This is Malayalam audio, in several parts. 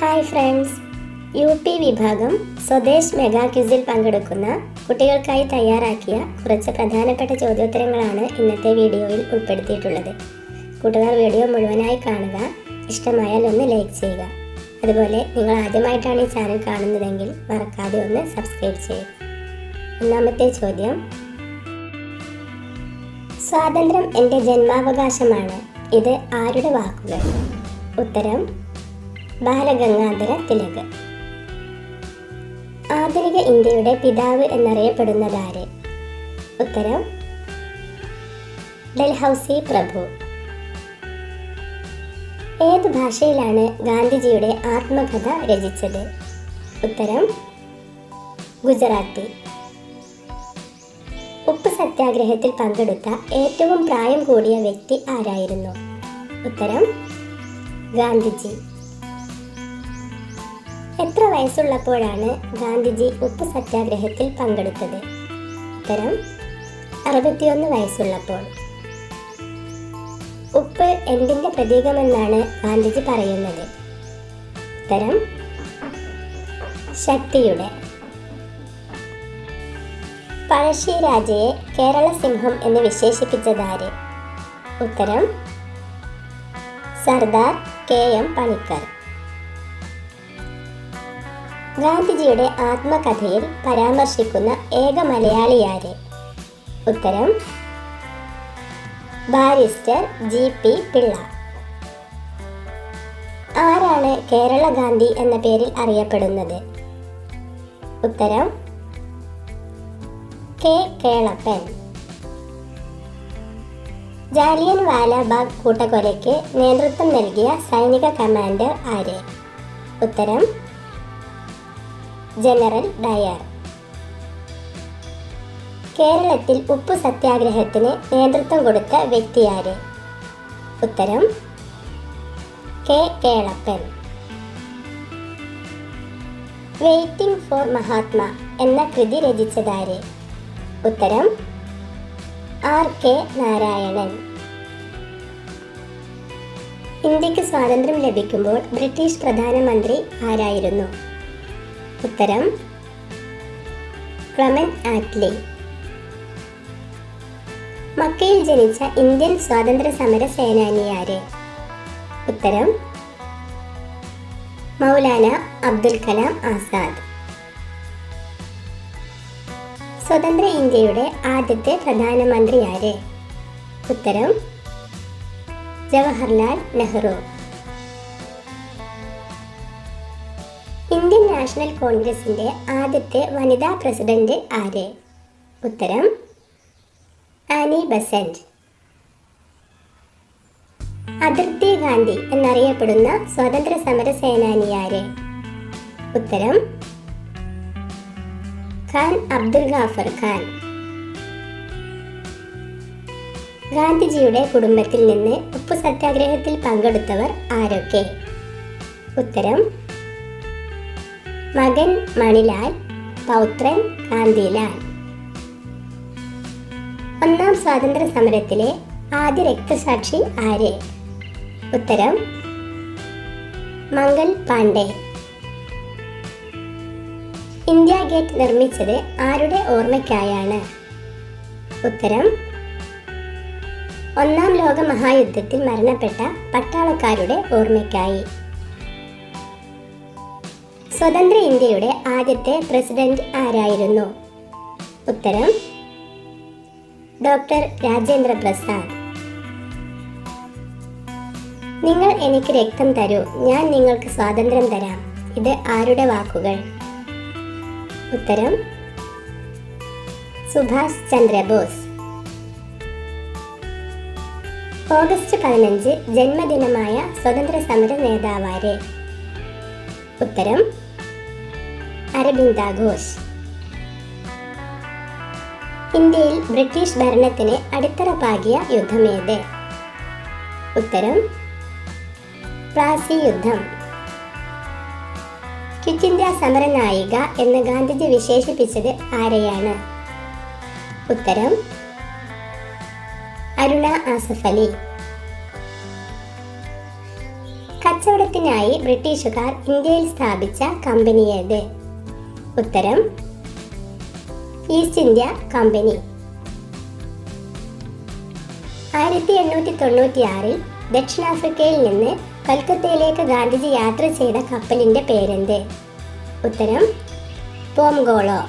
Hi friends. യു പി വിഭാഗം സ്വദേശ് മെഗാ ക്വിസിൽ പങ്കെടുക്കുന്ന കുട്ടികൾക്കായി തയ്യാറാക്കിയ കുറച്ച് പ്രധാനപ്പെട്ട ചോദ്യോത്തരങ്ങളാണ് ഇന്നത്തെ വീഡിയോയിൽ ഉൾപ്പെടുത്തിയിട്ടുള്ളത്. കൂട്ടുകാർ വീഡിയോ മുഴുവനായി കാണുക. ഇഷ്ടമായാൽ ഒന്ന് ലൈക്ക് ചെയ്യുക. അതുപോലെ നിങ്ങൾ ആദ്യമായിട്ടാണ് ഈ ചാനൽ കാണുന്നതെങ്കിൽ മറക്കാതെ ഒന്ന് സബ്സ്ക്രൈബ് ചെയ്യുക. ഒന്നാമത്തെ ചോദ്യം. സ്വാതന്ത്ര്യം എന്റെ ജന്മാവകാശമാണ്. ഇത് ആരുടെ വാക്കുകൾ? ഉത്തരം ബാലഗംഗാധര തിലക് ആധുനിക ഇന്ത്യയുടെ പിതാവ് എന്നറിയപ്പെടുന്നതാര്? ഉത്തരം ഡൽഹൌസി പ്രഭു. ഏത് ഭാഷയിലാണ് ഗാന്ധിജിയുടെ ആത്മകഥ രചിച്ചത്? ഉത്തരം ഗുജറാത്തി. ഉപ്പ് സത്യാഗ്രഹത്തിൽ പങ്കെടുത്ത ഏറ്റവും പ്രായം കൂടിയ വ്യക്തി ആരായിരുന്നു? ഉത്തരം ഗാന്ധിജി. എത്ര വയസ്സുള്ളപ്പോഴാണ് ഗാന്ധിജി ഉപ്പ് സത്യാഗ്രഹത്തിൽ പങ്കെടുത്തത്? ഉത്തരം അറുപത്തിയൊന്ന് വയസ്സുള്ളപ്പോൾ. ഉപ്പ് എന്തിന്റെ പ്രതീകമെന്നാണ് ഗാന്ധിജി പറയുന്നത്? ഉത്തരം ശക്തിയുടെ. പഴശ്ശി രാജയെ കേരള സിംഹം എന്ന് വിശേഷിപ്പിച്ചതാര്? ഉത്തരം സർദാർ കെ എം പണിക്കർ. ഗാന്ധിജിയുടെ ആത്മകഥയിൽ പരാമർശിക്കുന്ന ഏക മലയാളിയാര്? ഉത്തരം ബാരിസ്റ്റർ ജി പി പിള്ള. ആരാണ് കേരള ഗാന്ധി എന്ന പേരിൽ അറിയപ്പെടുന്നത്? ഉത്തരം കെ കേളപ്പൻ. ജാലിയൻ വാലാബാഗ് കൂട്ടക്കൊലയ്ക്ക് നേതൃത്വം നൽകിയ സൈനിക കമാൻഡർ ആര്? ഉത്തരം ജനറൽ ഡയർ. കേരളത്തിൽ ഉപ്പു സത്യാഗ്രഹത്തിന് നേതൃത്വം കൊടുത്ത വ്യക്തിയാര് ഉത്തരം K Kelappan. Waiting for Mahatma എന്ന കൃതി രചിച്ചതാര്? ഉത്തരം ആർ കെ നാരായണൻ. ഇന്ത്യയ്ക്ക് സ്വാതന്ത്ര്യം ലഭിക്കുമ്പോൾ ബ്രിട്ടീഷ് പ്രധാനമന്ത്രി ആരായിരുന്നു? ഉത്തരം ക്ലമൻ ആറ്റ്ലി മക്കയിൽ ജനിച്ച ഇന്ത്യൻ സ്വാതന്ത്ര്യ സമര സേനാനിയാര് ഉത്തരം മൗലാന അബ്ദുൽ കലാം ആസാദ്. സ്വതന്ത്ര ഇന്ത്യയുടെ ആദ്യത്തെ പ്രധാനമന്ത്രി ആര്? ഉത്തരം ജവഹർലാൽ നെഹ്റു. നാഷണൽ കോൺഗ്രസിന്റെ ആദ്യത്തെ വനിതാ പ്രസിഡന്റ് ആര്? ഉത്തരം ആനി ബസന്റ്. അതിർത്തി ഗാന്ധി എന്നറിയപ്പെടുന്ന സ്വാതന്ത്ര്യ സമര സേനാനിയാര് ഉത്തരം ഖാൻ അബ്ദുൽ ഗാഫർ ഖാൻ. ഗാന്ധിജിയുടെ കുടുംബത്തിൽ നിന്ന് ഉപ്പു സത്യാഗ്രഹത്തിൽ പങ്കെടുത്തവർ ആരൊക്കെ? ഉത്തരം മകൻ മണിലാൽ പൗത്രൻ കാന്തിലാൽ ഒന്നാം സ്വാതന്ത്ര്യ സമരത്തിലെ ആദ്യ രക്തസാക്ഷി ആര്? ഉത്തരം മംഗൾ പാണ്ഡെ. ഇന്ത്യ ഗേറ്റ് നിർമ്മിച്ചത് ആരുടെ ഓർമ്മയ്ക്കായാണ്? ഉത്തരം ഒന്നാം ലോക മഹായുദ്ധത്തിൽ മരണപ്പെട്ട പട്ടാളക്കാരുടെ ഓർമ്മയ്ക്കായി. സ്വതന്ത്ര ഇന്ത്യയുടെ ആദ്യത്തെ പ്രസിഡന്റ് ആരായിരുന്നു? ഉത്തരം ഡോക്ടർ രാജേന്ദ്ര പ്രസാദ്. നിങ്ങൾ എനിക്ക് രക്തം തരൂ ഞാൻ നിങ്ങൾക്ക് സ്വാതന്ത്ര്യം തരാം. ഇത് ആരുടെ വാക്കുകൾ? ഉത്തരം സുഭാഷ് ചന്ദ്രബോസ്. ഓഗസ്റ്റ് പതിനഞ്ച് ജന്മദിനമായ സ്വതന്ത്ര സമര നേതാവാരെ ഉത്തരം അരബിന്ദ ഘോഷ് ഇന്ത്യയിൽ ബ്രിട്ടീഷ് ഭരണത്തിന് അടിത്തറ പാകിയ യുദ്ധമേത് ഉത്തരം പ്ലാസി യുദ്ധം ക്വിറ്റ് ഇന്ത്യ സമരനായിക എന്ന് ഗാന്ധിജി വിശേഷിപ്പിച്ചത് ആരെയാണ്? ഉത്തരം അരുണ ആസഫ് അലി. കച്ചവടത്തിനായി ബ്രിട്ടീഷുകാർ ഇന്ത്യയിൽ സ്ഥാപിച്ച കമ്പനിയേത് ഉത്തരം ഈസ്റ്റ് ഇന്ത്യ കമ്പനി. ആയിരത്തി എണ്ണൂറ്റി തൊണ്ണൂറ്റിയാറിൽ ദക്ഷിണാഫ്രിക്കയിൽ നിന്ന് കൽക്കത്തയിലേക്ക് ഗാന്ധിജി യാത്ര ചെയ്ത കപ്പലിന്റെ പേരെന്ത്? ഉത്തരം പോംഗോളോ.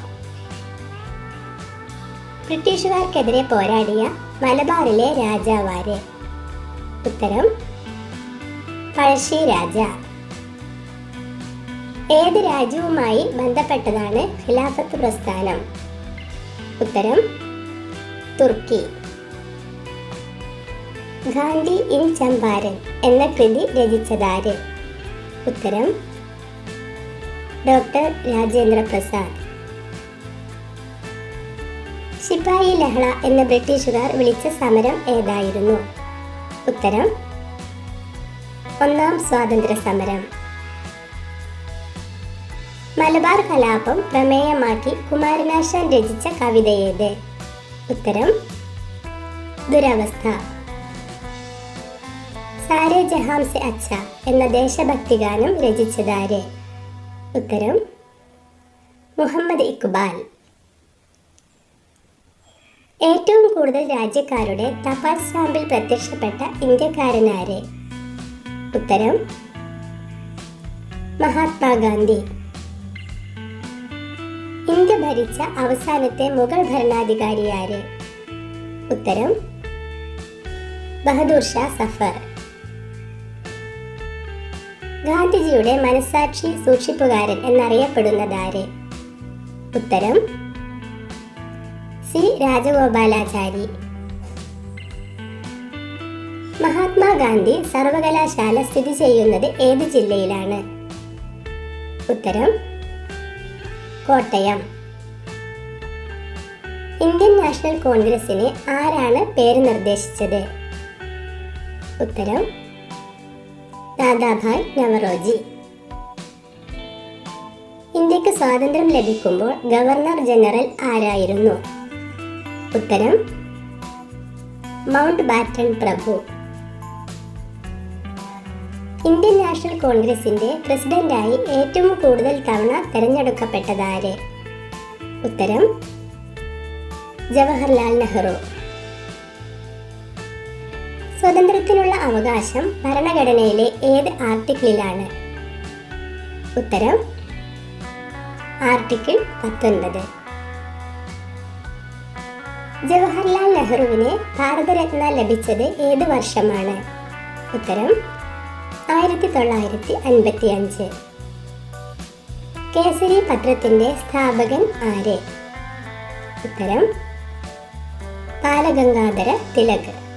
ബ്രിട്ടീഷുകാർക്കെതിരെ പോരാടിയ മലബാറിലെ രാജാവാര്. ഉത്തരം പഴശ്ശി രാജ. ഏത് രാജ്യവുമായി ബന്ധപ്പെട്ടതാണ് ഖിലാഫത്ത് പ്രസ്ഥാനം? ഉത്തരം തുർക്കി. ഗാന്ധി ഇൻ ചമ്പാരൻ എന്ന കൃതി രചിച്ചതാര്? ഉത്തരം ഡോക്ടർ രാജേന്ദ്ര പ്രസാദ്. ശിപായി ലഹള എന്ന ബ്രിട്ടീഷുകാർ വിളിച്ച സമരം ഏതായിരുന്നു? ഉത്തരം ഒന്നാം സ്വാതന്ത്ര്യ സമരം മലബാർ കലാപം പ്രമേയമാക്കി കുമാരനാശാൻ രചിച്ച കവിത ഏത് ഉത്തരം ദുരവസ്ഥ. സാരെ ജഹാം സെ അച്ഛ എന്ന ദേശഭക്തി ഗാനം രചിച്ചതാര്? ഉത്തരം മുഹമ്മദ് ഇക്ബാൽ. ഏറ്റവും കൂടുതൽ രാജ്യക്കാരുടെ തപാൽ സ്റ്റാമ്പിൽ പ്രത്യക്ഷപ്പെട്ട ഇന്ത്യക്കാരനാരെ? ഉത്തരം മഹാത്മാഗാന്ധി ഇന്ത്യ ഭരിച്ച അവസാനത്തെ മുഗൾ ഭരണാധികാരിയാര് ഉത്തരം ബഹദൂർ ഷാ സഫർ. ഗാന്ധിജിയുടെ മനസാക്ഷി സൂക്ഷിപ്പുകാരൻ എന്നറിയപ്പെടുന്നതാര് ഉത്തരം സി രാജഗോപാലാചാരി. മഹാത്മാഗാന്ധി സർവകലാശാല സ്ഥിതി ചെയ്യുന്നത് ഏത് ജില്ലയിലാണ്? ഉത്തരം കോട്ടയം. ഇന്ത്യൻ നാഷണൽ കോൺഗ്രസിന് ആരാണ് പേര് നിർദ്ദേശിച്ചത്? ഉത്തരം ദാദാഭായ് നവറോജി. ഇന്ത്യയ്ക്ക് സ്വാതന്ത്ര്യം ലഭിക്കുമ്പോൾ ഗവർണർ ജനറൽ ആരായിരുന്നു? ഉത്തരം മൗണ്ട് ബാറ്റൺ പ്രഭു. ഇന്ത്യൻ നാഷണൽ കോൺഗ്രസിന്റെ പ്രസിഡന്റായി ഏറ്റവും കൂടുതൽ തവണ തെരഞ്ഞെടുക്കപ്പെട്ടതാര്? ഉത്തരം ജവഹർലാൽ നെഹ്റു. സ്വതന്ത്രത്തിനുള്ള അവകാശം ഭരണഘടനയിലെ ഏത് ആർട്ടിക്കിളിലാണ്? ഉത്തരം ആർട്ടിക്കിൾ പത്തൊൻപത്. ജവഹർലാൽ നെഹ്റുവിന് ഭാരതരത്ന ലഭിച്ചത് ഏത് വർഷമാണ്? ഉത്തരം ആയിരത്തി തൊള്ളായിരത്തി അൻപത്തി അഞ്ച് കേസരി പത്രത്തിന്റെ സ്ഥാപകൻ ആരെ? ഉത്തരം ബാലഗംഗാധര തിലക്.